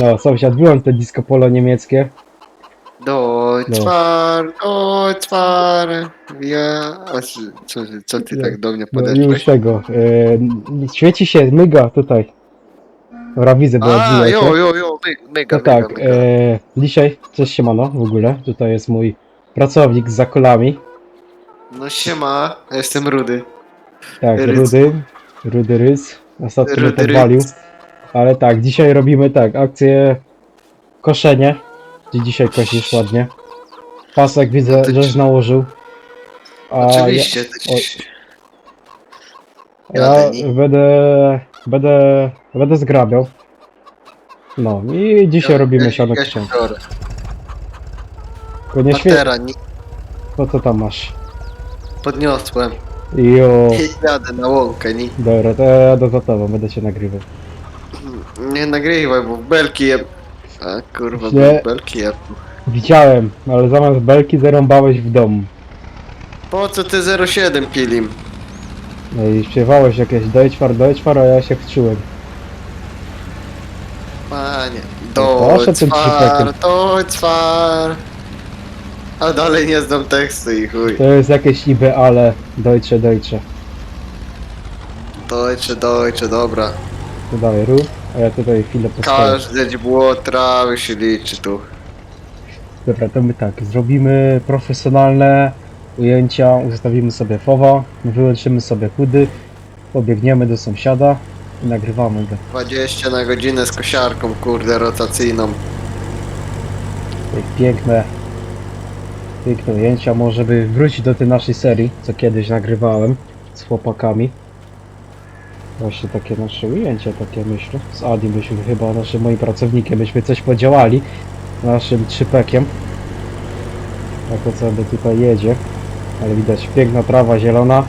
No, sąsiad, wyłącz te disco polo niemieckie. Deutschland, Deutschland, ja... A co, co, co ty Ja- tak do mnie No, już podeszłeś? tego. E, świeci się, myga tutaj. Dobra, widzę, bo A, jo, jo, jo, my- mega, No mega, tak, mega. e, dzisiaj, cześć siemano w ogóle, tutaj jest mój pracownik z zakolami. No siema, ja jestem Rudy. Tak, Rydz. Rudy, Rudy Rys, ostatnio mnie Rudy podwalił. Ale tak, dzisiaj robimy tak, akcję koszenie, gdzie dzisiaj kosisz ładnie. Pasek widzę, żeś nałożył. A Oczywiście, to oj. Ja, ja będę, będę, będę zgrabiał. No i dzisiaj ja- robimy ja- siano ja ksiąg. Tylko nie świeć, Patera, nie, to co tam masz? podniosłem. Jo, jadę na łąkę, nie, dobra, to ja do gotowa, będę się nagrywał. Nie nagrywaj, bo belki je... A kurwa, w belki je... Widziałem, ale zamiast belki zarąbałeś w domu. Po co ty 07 pilim? No i śpiewałeś jakieś Deutschfar, Deutschfar, a ja się wczułem. Panie, Proszę tym. A dalej nie znam tekstu i chuj. To jest jakieś ideale Deutsche, Deutsche. Deutsche, Deutsche, dobra. To dalej rób, a ja tutaj chwilę postoję. Każde było trawy się liczy tu. Dobra, to my tak, zrobimy profesjonalne ujęcia, ustawimy sobie fowa, wyłączymy sobie chudy, pobiegniemy do sąsiada i nagrywamy go. 20 na godzinę z kosiarką, kurde, rotacyjną. Tutaj piękne, piękne ujęcia, może by wrócić do tej naszej serii, co kiedyś nagrywałem z chłopakami. Właśnie takie nasze ujęcia, takie myślę. Z Adi byśmy chyba, naszym moim pracownikiem, byśmy coś podziałali. Naszym trzypekiem. Jak to sobie tutaj jedzie. Ale widać piękna trawa zielona.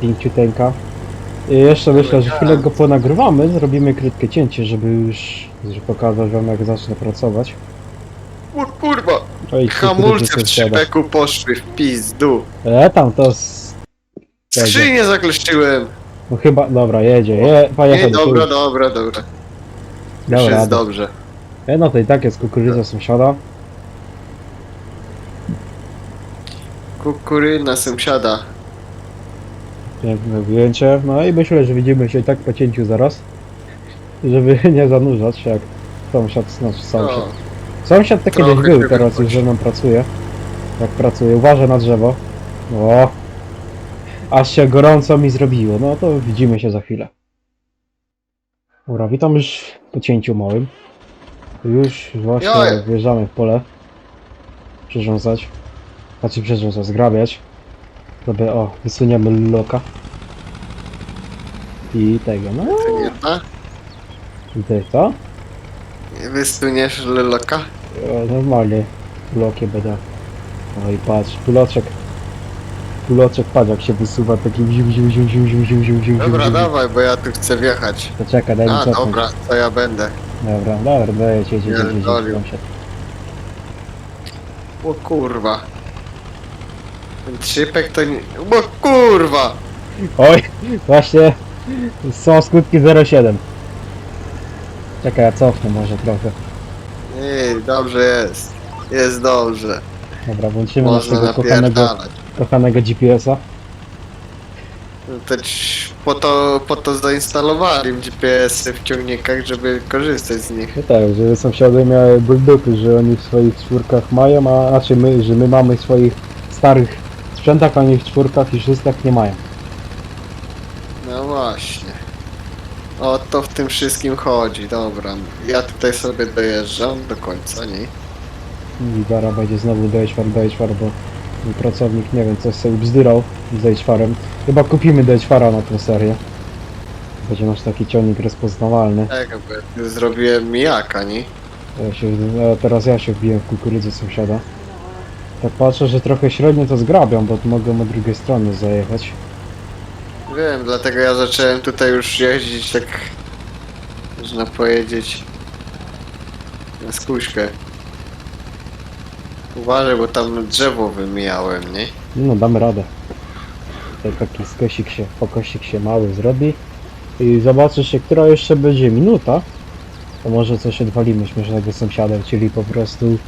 Pięciuteńka. I jeszcze myślę, że chwilę go ponagrywamy, zrobimy krótkie cięcie, żeby już żeby pokazać wam jak zacznę pracować. O kurwa, No i hamulce w trzypeku poszły w pizdu. E, tam to z... Skrzynię zakleszczyłem. No chyba, dobra, jedzie, je, Nie, pojechał do dobra, dobra, dobra. Już Dobra, jest dobra. dobrze. E, no to i tak jest kukurydza sąsiada. Kukuryna sąsiada. Piękne ujęcie. No i myślę, że widzimy się i tak po cięciu zaraz. Żeby nie zanurzać, jak sąsiad, znaczy sąsiad. O, Sąsiad to kiedyś Trochę był, się teraz już wychodzi. ze mną pracuje. Jak pracuje, uważa na drzewo. O! Aż się gorąco mi zrobiło. No to widzimy się za chwilę. Dobra, witam już po cięciu małym. Już właśnie Joj. wjeżdżamy w pole. Przyrządzać. Znaczy przyrządzać, zgrabiać. Sobie, o, wysuniemy loka. I tego, no. ma? I tutaj co? Nie Wysuniesz leloka? O, normalnie blokie będę. No i patrz, puloczek. Puloczek, patrz jak się wysuwa taki ziu, ziu, ziu, ziu, ziu, ziu, ziu, ziu, Dobra, ziu, dawaj, bo ja tu chcę wjechać. To czekaj, daj mi A, cofnąć. dobra, to ja będę. Dobra, dobra, daję cię, cię, cię, Pierdolił. sąsiad. O kurwa. Ten trzypek to nie... O kurwa! Oj, właśnie są skutki 07. Czekaj, ja cofnę może trochę. Ej, dobrze jest. Jest dobrze. Dobra, włączymy Można naszego kochanego, napierdalać. Kochanego GPS-a. Ci- po to, po to zainstalowali GPS-y w ciągnikach, żeby korzystać z nich. No tak, żeby sąsiady miały ból dupy, że oni w swoich czwórkach mają, a znaczy my, że my mamy w swoich starych sprzętach, a oni w czwórkach i szóstkach nie mają. No właśnie. O to w tym wszystkim chodzi, dobra. Ja tutaj sobie dojeżdżam do końca, nie? I zaraz będzie znowu Deutschfar, bo pracownik, nie wiem, coś sobie bzdyrał z Deutschfarem. Chyba kupimy Deutschfara na tą serię. Będzie nasz taki ciągnik rozpoznawalny. Tak, bo ja tu zrobiłem mijaka, nie? Ja się, a teraz ja się wbiłem w kukurydzę sąsiada. Tak patrzę, że trochę średnio to zgrabiam, bo mogę od drugiej strony zajechać. Wiem, dlatego ja zacząłem tutaj już jeździć tak, można powiedzieć, na skuśkę. Uważaj, bo tam drzewo wymijałem, nie? No damy radę. Tutaj taki skosik się, pokosik się mały zrobi. I zobaczysz się, która jeszcze będzie minuta. To może coś odwalimy śmiesznego sąsiadem, czyli po prostu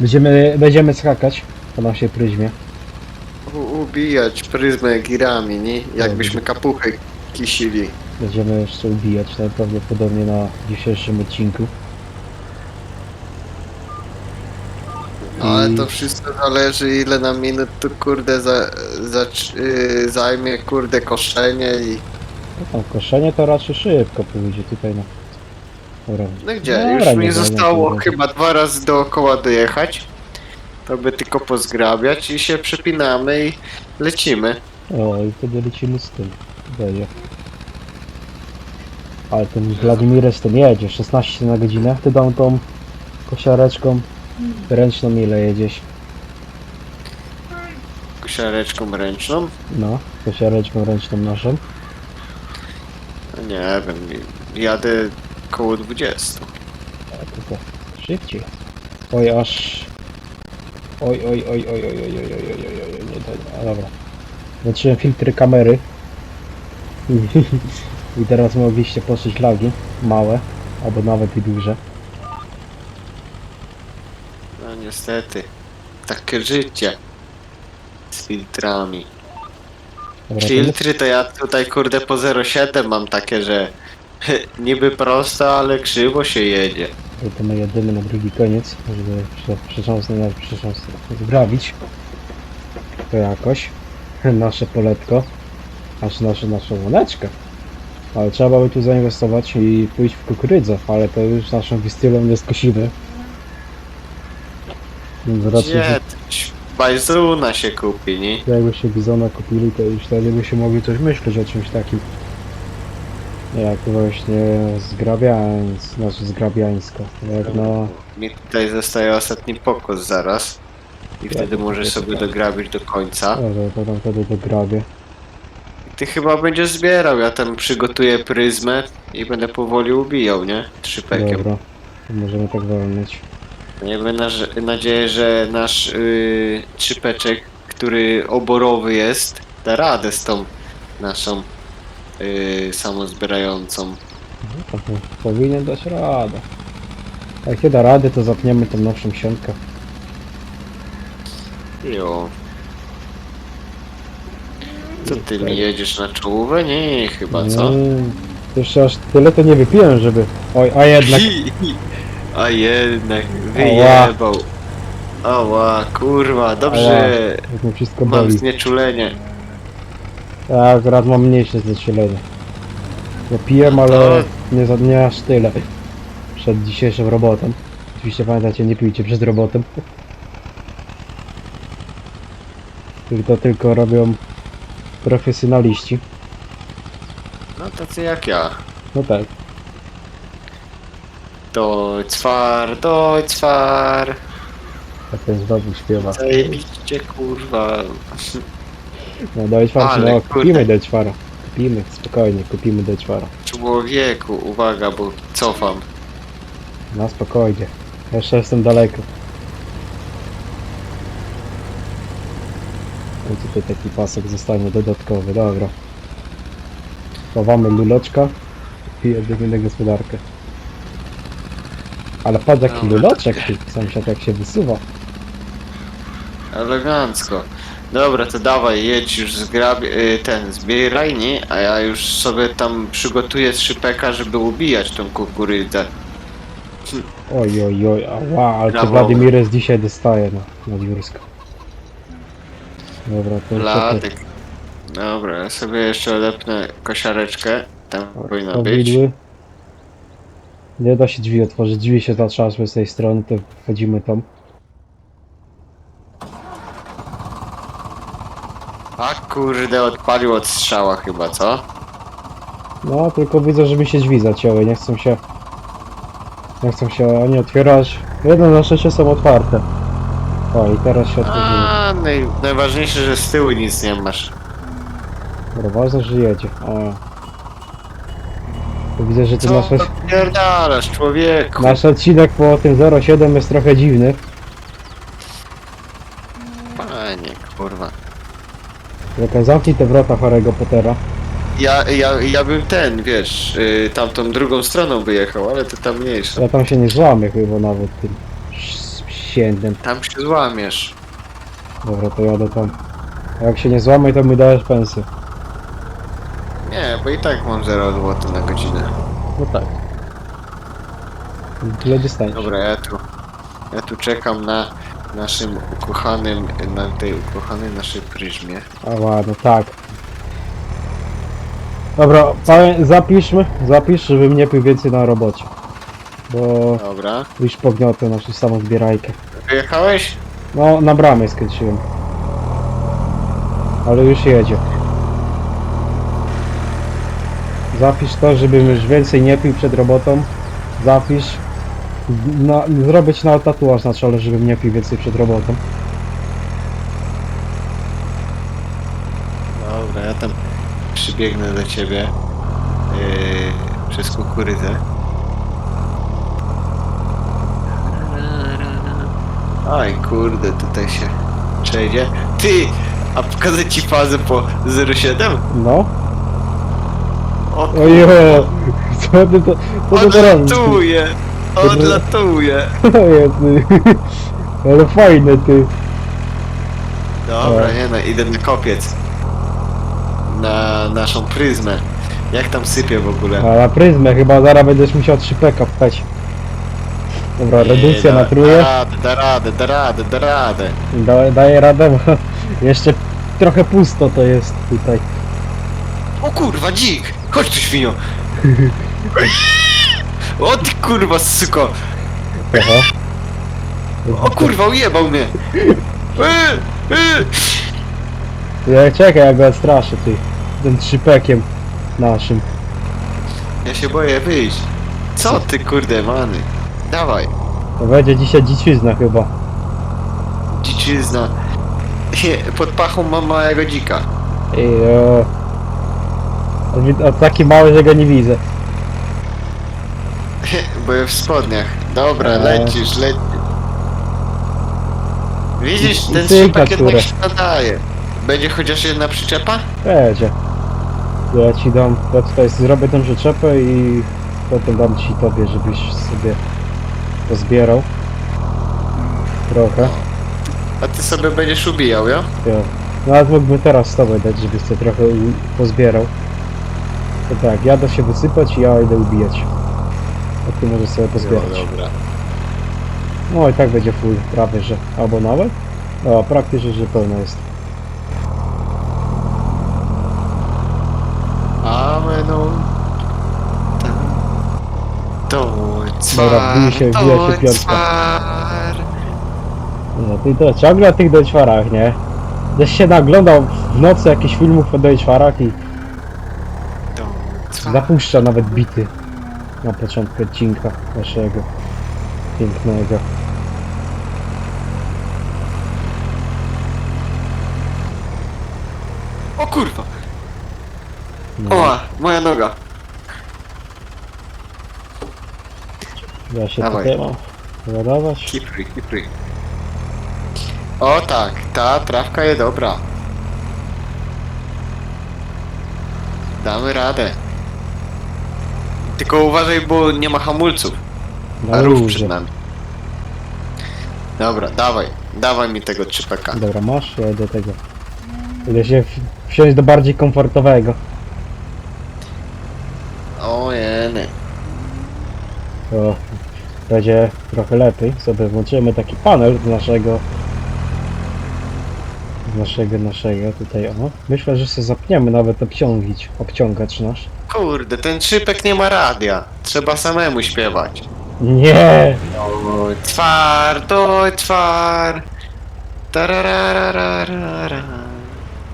będziemy, będziemy skakać po naszej pryzmie. U, ubijać pryzmę girami, nie? Jakbyśmy kapuchy kisili. Będziemy jeszcze ubijać najprawdopodobniej na dzisiejszym odcinku. Ale to wszystko zależy ile nam minut tu kurde za, za, yy, zajmie kurde koszenie i... No tam koszenie to raczej szybko pójdzie tutaj na... Dobra. No gdzie? Dobra, Już nie mi będę zostało chyba dwa razy dookoła dojechać. To by tylko pozgrabiać i się przepinamy i lecimy. O, i wtedy lecimy z tym. Będzie. Ale ten Wladimires ten jedzie, 16 na godzinę. Ty dam tą kosiareczką ręczną ile jedziesz? Kosiareczką ręczną. No, kosiareczką ręczną naszą. No nie wiem, jadę koło 20. A to to szybciej. Oj, aż... Oj, oj, oj, oj, oj, oj, oj, oj, oj, oj, oj, oj. A dobra. Włączyłem filtry kamery. I teraz mogliście poczuć lagi. Małe, albo nawet i duże. No niestety. Takie życie. Z filtrami. Dobra, to Filtry to ja tutaj kurde po 0,7 mam takie, że niby prosto, ale krzywo się jedzie. to, to my jedziemy na drugi koniec, żeby prze- przetrząsnąć, nawet przetrząsnąć, zgrabić. To jakoś. Nasze poletko. Aż nasze, naszą łoneczkę. Ale trzeba by tu zainwestować i pójść w kukurydzę, ale to już naszą wistylą nie skosimy. Więc raczej, Gdzie bajzuna się kupi, nie? jakby się bizona kupili, to już wtedy by się mogli coś myśleć o czymś takim. Jak właśnie zgrabiańc, znaczy zgrabiańsko. Jak na... Mi tutaj zostaje ostatni pokos zaraz. I wtedy to możesz sobie sobie tak. dograbić do końca. Dobra, to tam wtedy dograbię. Ty chyba będziesz zbierał, ja tam przygotuję pryzmę i będę powoli ubijał, nie? Trzypekiem. Dobra, to możemy tak walnąć. Miejmy naż- nadzieję, że nasz yy, trzypeczek, który oborowy jest, da radę z tą naszą yy, samozbierającą. No, to po- powinien dać radę. Jak nie da rady, to zapniemy tą nowszą siankę. Jo. Co ty mi jedziesz na czołówę? Nie, chyba co? Nie, Jeszcze aż tyle to nie wypiłem, żeby... Oj, a jednak... A jednak wyjebał. Ała, kurwa, dobrze. Jak mi wszystko Mam boli. znieczulenie. Ja akurat mam mniejsze znieczulenie. Ja piłem, ale nie, za, nie aż tyle. Przed dzisiejszą robotą. Oczywiście pamiętajcie, nie pijcie przed robotą. To tylko robią profesjonaliści. No tacy jak ja. No tak. Deutsch fahr, Deutsch fahr. Tak ten znowu śpiewa. Zajebiście kurwa. No czwarty, Ale no kurde. kupimy czwara. Kupimy, spokojnie, kupimy czwara. Człowieku, uwaga, bo cofam. No spokojnie. Jeszcze jestem daleko. I tutaj taki pasek zostanie dodatkowy, dobra. Chowamy luleczka i jedziemy na gospodarkę. Ale patrz jaki Dobra, luloczek takie. tu, sąsiad jak się wysuwa. Elegancko. Dobra, to dawaj, jedź już zgrab... y, ten, zbieraj, nie? A ja już sobie tam przygotuję szypeka, żeby ubijać tą kukurydzę. Oj, oj, oj, ała, ale to Brawo. Wladimires dzisiaj dostaje na, na dziursko. Dobra, to. Dobra, ja sobie jeszcze odepnę kosiareczkę. Tam powinna To być. Nie da się drzwi otworzyć, drzwi się zatrzasły z tej strony, to wchodzimy tam. A kurde, odpalił od strzała chyba, co? No, tylko widzę, że mi się drzwi zacięły, nie chcą się... Nie chcą się ani otwierać. Jedno na szczęście są otwarte. O, i teraz się otworzyły. A, naj, najważniejsze, że z tyłu nic nie masz. Dobra, ważne, że jedzie. O. Widzę, że ten Co nasz, pierdalasz, człowieku? nasz odcinek po tym 07 jest trochę dziwny. Panie, kurwa. Tylko zamknij te wrota Harry'ego Pottera. Ja, ja, ja bym ten, wiesz, yy, tamtą drugą stroną wyjechał, ale to tam mniejsza. Ja tam się nie złamię chyba nawet tym ściędem. Tam się złamiesz. Dobra, to jadę tam. A jak się nie złamię, to mi dajesz pensję. Nie, bo i tak mam 0 zł na godzinę. No tak. Tyle dostaniesz. Dobra, ja tu, ja tu czekam na naszym ukochanym, na tej ukochanej naszej pryzmie. A ładno, tak. Dobra, pamię- zapiszmy, zapisz, żebym nie pił więcej na robocie. Bo Dobra. już pogniotę naszą samą zbierajkę. Wyjechałeś? No, na bramę skręciłem. Ale już jedzie. Zapisz to, żebym już więcej nie pił przed robotą. Zapisz. Na, zrobię ci na tatuaż na czole, żebym nie pił więcej przed robotą. Dobra, ja tam przybiegnę do ciebie yy, przez kukurydzę. Aj kurde, tutaj się przejdzie. Ty! A pokazać ci fazę po 07? No. O Ojo! Co ty to, co ty to robisz? Odlatuje! Odlatuje! Jezu. Ale fajne ty. Dobra, O. nie no, idę na kopiec. Na naszą pryzmę. Jak tam sypie w ogóle? A na pryzmę chyba zaraz będziesz musiał 3 peka wpać. Dobra, redukcja na truje. Da radę, da radę, da radę, da radę. Da, daję radę, bo jeszcze trochę pusto to jest tutaj. O kurwa, dzik! Chodź tu świnio! O ty kurwa, syko! Aha. O kurwa, ujebał mnie! Yy, yy. Ja czekaj, ja go odstraszę ty. Tym trzypekiem naszym. Ja się boję wyjść. Co ty kurde, many? Dawaj, To będzie dzisiaj dziczyzna chyba. dziczyzna. Pod pachą mam małego dzika. I o... Wi- A taki mały, że go nie widzę. Byłem w spodniach. Dobra, Eee. lecisz, lecisz. Widzisz, I- i ten trzypak na jednak się nadaje. Będzie chociaż jedna przyczepa? Będzie. Ja ci dam, ja tutaj zrobię tę przyczepę i potem dam ci tobie, żebyś sobie pozbierał. Trochę. A ty sobie będziesz ubijał, jo? Ja. Nawet mógłbym teraz z tobą dać, żebyś sobie trochę u- pozbierał. To tak, jadę się wysypać i ja idę ubijać. A ty możesz sobie pozbierać. dobra. No i tak będzie full, prawie że. Albo nawet? O, praktycznie, że pełna jest. Amenu. To Dobra, cwar, się- wbija się to piątka. cwar. No ty to ciągle o tych doćwarach, nie? Gdzieś się naglądał w nocy jakichś filmów o doćwarach i To cwar. zapuszcza nawet bity na początku odcinka naszego pięknego. O kurwa! No, O, moja noga. ja się dawaj. tutaj mam wyładować. Kipry, kipry. O tak, ta trawka jest dobra. Damy radę. Tylko uważaj, bo nie ma hamulców. Na A rów luzie. przed nami. Dobra, dawaj. Dawaj mi tego trzypeka. Dobra, masz? Ja do tego. Idę się w- wsiąść do bardziej komfortowego. O jeny. To będzie trochę lepiej. Sobie włączymy taki panel z naszego naszego, naszego tutaj, o. Myślę, że się zapniemy nawet obciągić, obciągacz nasz. Kurde, ten trzypek nie ma radia. Trzeba samemu śpiewać. Nie! O, Twar, to twar. Tararararara.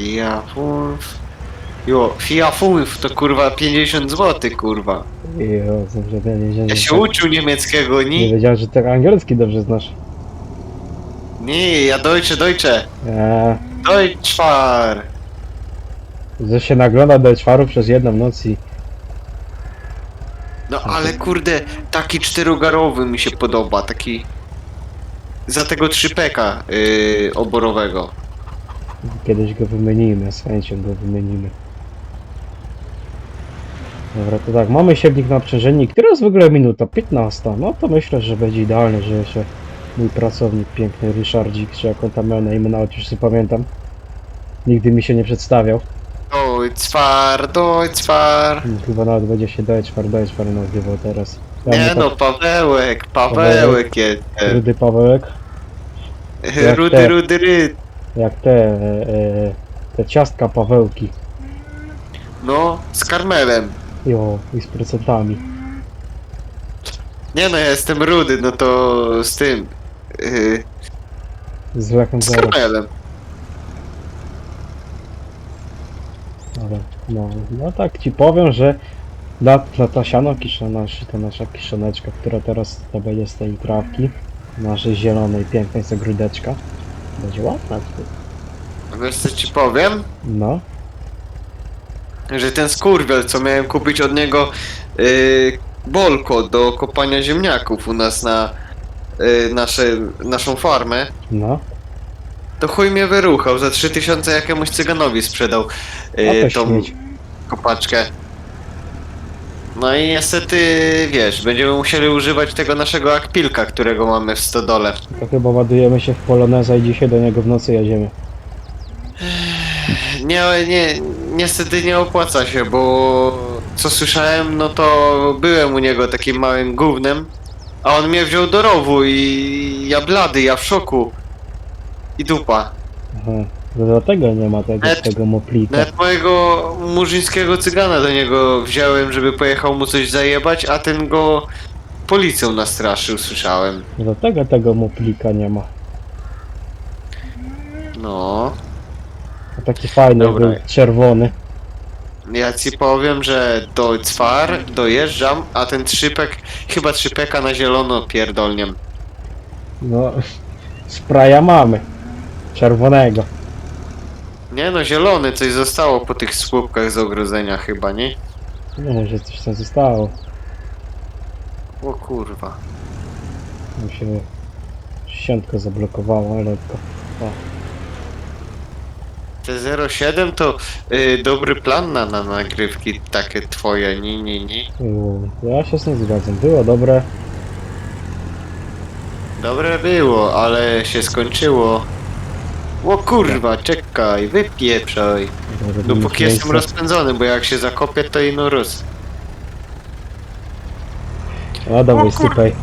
Ja funf. Jo, fia funf to kurwa 50 zł, kurwa. Jo, dobrze, ja nie, nie, Ja się uczył niemieckiego, nie nie? wiedziałem, że tak angielski dobrze znasz. Nie, ja Deutsche, Deutsche. Eee, Deutschfar. że się nagląda do przez jedną noc i No ale kurde, taki czterogarowy mi się podoba, taki... Za tego trzypeka yy, oborowego. kiedyś go wymienimy, z chęcią go wymienimy. Dobra, to tak, mamy siewnik na obciążennik. Teraz w ogóle minuta 15. No to myślę, że będzie idealnie, że jeszcze mój pracownik piękny Ryszardzik, czy jak on tam miał na imię, nawet już nie pamiętam. Nigdy mi się nie przedstawiał. Deutschfar, Deutschfar. Chyba nawet będzie się Deutschfar, Deutschfar nazywał teraz. Ja Nie mu no, Pawełek, Pawełek jest. tak, rudy Pawełek, jak Rudy, te. rudy, ryd. jak te, e, e, te ciastka Pawełki. No, z karmelem. Jo, i z procentami. Nie no, ja jestem rudy, no to z tym. Yy, Z lechem z zero. karmelem. Ale, no, no tak ci powiem, że dla, dla ta siano kiszona, czy ta nasza kiszoneczka, która teraz to będzie z tej trawki, naszej zielonej, pięknej zagródeczka, będzie ładna. Wiesz co ci powiem? No, Że ten skurwiel, co miałem kupić od niego yy, bolko do kopania ziemniaków u nas na yy, nasze, naszą farmę, no, to chuj mnie wyruchał. Za 3000 jakiemuś cyganowi sprzedał a to tą śmieć. kopaczkę. No i niestety, wiesz, będziemy musieli używać tego naszego akpilka, którego mamy w stodole. To chyba ładujemy się w Poloneza i dzisiaj do niego w nocy jedziemy. Nie, nie, niestety nie opłaca się, bo co słyszałem, no to byłem u niego takim małym gównem, a on mnie wziął do rowu i ja blady, ja w szoku. I dupa. Aha, to dlatego nie ma tego, Nawet- tego moplika. Nawet mojego murzyńskiego cygana do niego wziąłem, żeby pojechał mu coś zajebać, a ten go policją nastraszył, słyszałem. Dlatego tego moplika nie ma. No, A taki fajny Dobra. był, czerwony. Ja ci powiem, że do Cwar dojeżdżam, a ten trzypek, chyba trzypeka na zielono pierdolniem. No, spraya mamy. Czerwonego. Nie no, zielony, coś zostało po tych słupkach z ogrodzenia chyba, nie? No może coś tam zostało. O kurwa. Mi się dziesiątka zablokowała lekko. Te 07 to y, dobry plan na, na nagrywki takie twoje, nie, nie, nie. U, Ja się z tym zgadzam. Było dobre. Dobre było, ale się skończyło. O kurwa, czekaj, wypieprzaj. Robimy Dopóki jestem miejsce. rozpędzony, bo jak się zakopię, to ino roz. A dawaj, O kur- sypaj.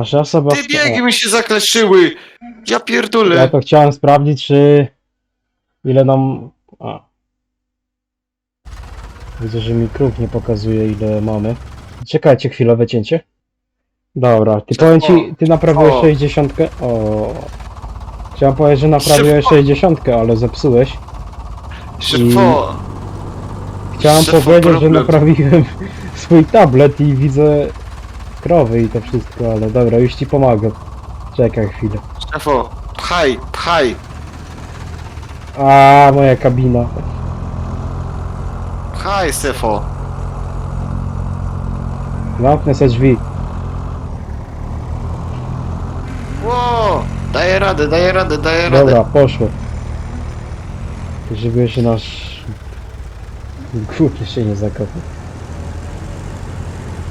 Aż ja sobie... Ty biegi mi się zakleszyły! Ja pierdolę! Ja to chciałem sprawdzić, czy... Ile nam... A. Widzę, że mi kruk nie pokazuje, ile mamy. Czekajcie, chwilowe cięcie. Dobra, ty powiem ci, ty naprawiłeś O. 60. O. Chciałem powiedzieć, że naprawiłeś Szybko. 60, ale zepsułeś. Szybko! Chciałem Szefo, powiedzieć, że problem. naprawiłem swój tablet i widzę krowy i to wszystko, ale dobra, już ci pomagam. Czekaj chwilę. Szefo, pchaj, pchaj! A moja kabina. Pchaj, Sefo! Zamknę se drzwi. Ło! Daję radę, daję radę, daję radę. Dobra, poszło. Żeby się nasz głupie się nie zakopał.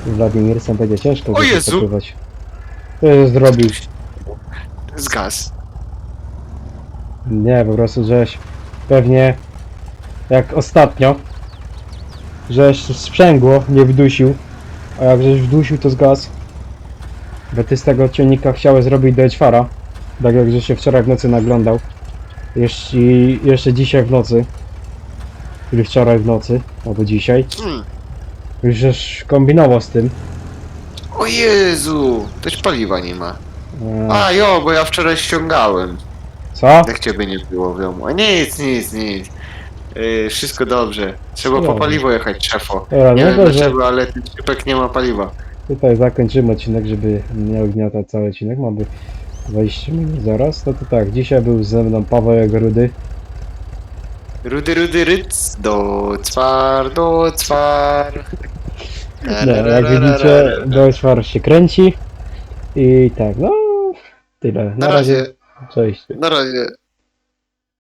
Z Wladimirsem będzie ciężko O go Jezu! zakopywać. Co zrobił? Zgas. Nie, po prostu żeś pewnie jak ostatnio, żeś sprzęgło nie wdusił, a jak żeś wdusił to zgas. Bo ty z tego ciągnika chciałeś zrobić do czwara, tak jak żeś się wczoraj w nocy naglądał. Jeszcze, jeszcze dzisiaj w nocy, czyli wczoraj w nocy, albo dzisiaj, Hmm. już żeś kombinował z tym. O Jezu! Też paliwa nie ma. A jo, bo ja wczoraj ściągałem. co? Jak ciebie nie było w domu. A nic, nic, nic. Yy, wszystko dobrze. Trzeba po Dobrze. paliwo jechać, szefo. Dobra, Nie no wiem dlaczego, ale ten typek nie ma paliwa. Tutaj zakończymy odcinek, żeby nie ogniatać cały odcinek. Mamy 20 minut zaraz. No to tak, dzisiaj był ze mną Paweł Rudy. Rudy, rudy, ryc, do cwar, do cwar. No, jak widzicie, Deutschfar się kręci. I tak, no tyle. Na razie, Cześć. na razie.